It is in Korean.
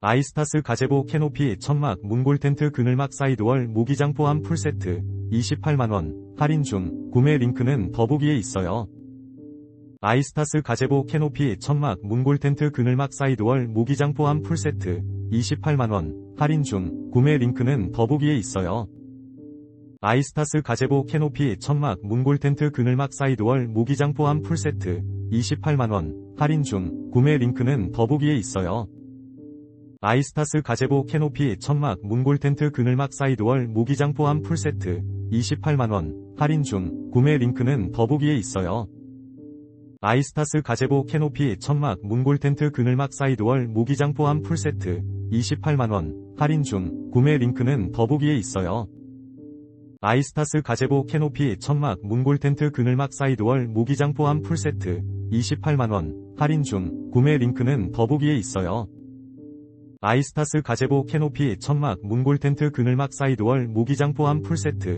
아이스타스 가제보 캐노피 천막 문골 텐트 그늘막 사이드월 모기장 포함 풀세트 28만원 할인 중 구매 링크는 더보기에 있어요. 아이스타스 가제보 캐노피 천막 문골 텐트 그늘막 사이드월 모기장 포함 풀세트 28만원 할인 중 구매 링크는 더보기에 있어요. 아이스타스 가제보 캐노피 천막 문골 텐트 그늘막 사이드월 모기장 포함 풀세트 28만원 할인 중 구매 링크는 더보기에 있어요. 아이스타스 가제보 캐노피 천막 문골 텐트 그늘막 사이드월 모기장 포함 풀세트 28만원 할인 중 구매 링크는 더보기에 있어요. 아이스타스 가제보 캐노피 천막 문골 텐트 그늘막 사이드월 모기장 포함 풀세트 28만원 할인 중 구매 링크는 더보기에 있어요. 아이스타스 가제보 캐노피 천막 문골 텐트 그늘막 사이드월 모기장 포함 풀세트 28만원 할인 중 구매 링크는 더보기에 있어요. 아이스타스 가제보 캐노피 천막 문골 텐트 그늘막 사이드월 모기장 포함 풀세트